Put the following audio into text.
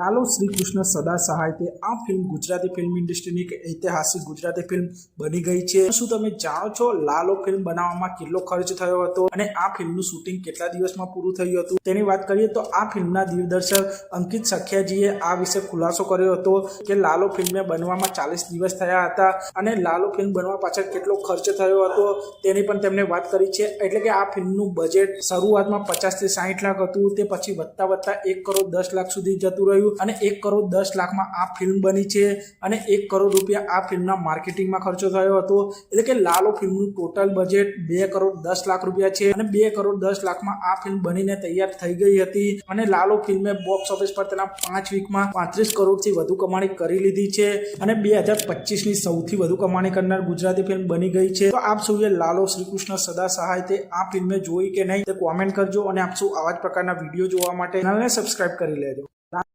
લાલો શ્રી કૃષ્ણ સદા સહાય તે આ ફિલ્મ ગુજરાતી ફિલ્મ ઇન્ડસ્ટ્રીની એક ઐતિહાસિક ગુજરાતી ફિલ્મ બની ગઈ છે. શું તમે જાણો છો લાલો ફિલ્મ બનાવવામાં કેટલો ખર્ચ થયો હતો અને આ ફિલ્મનું શૂટિંગ કેટલા દિવસમાં પૂરું થયું હતું? તેની વાત કરીએ તો આ ફિલ્મના દિગ્દર્શક અંકિત સખિયાજીએ આ વિશે ખુલાસો કર્યો હતો કે લાલો ફિલ્મને બનવામાં ચાલીસ દિવસ થયા હતા અને લાલો ફિલ્મ બનવા પાછળ કેટલો ખર્ચ થયો હતો તેની પણ તેમણે વાત કરી છે. એટલે કે આ ફિલ્મનું બજેટ શરૂઆતમાં પચાસથી સાહીઠ લાખ હતું, તે પછી વધતા વધતા એક કરોડ દસ લાખ સુધી જતું રહ્યું. અને એક કરોડ દસ લાખમાં આ ફિલ્મ બની છે અને એક કરોડ રૂપિયા આ ફિલ્મના માર્કેટિંગમાં ખર્ચો થયો હતો. એટલે કે લાલો ફિલ્મનું ટોટલ બજેટ બે કરોડ દસ લાખ રૂપિયા છે અને બે કરોડ દસ લાખમાં આ ફિલ્મ બનીને તૈયાર થઈ ગઈ હતી. અને લાલો ફિલ્મે બોક્સ ઓફિસ પર તેના પાંચ વીકમાં પાંત્રીસ કરોડથી વધુ કમાણી કરી લીધી છે અને બે હજાર પચીસની સૌથી વધુ કમાણી કરનાર ગુજરાતી ફિલ્મ બની ગઈ છે. તો આપ સૌએ લાલો શ્રીકૃષ્ણ સદા સહાય તે આ ફિલ્મે જોઈ કે નહીં તે કોમેન્ટ કરજો અને આપ સૌ આવા જ પ્રકારના વીડિયો જોવા માટે ચેનલને સબસ્ક્રાઇબ કરી લેજો.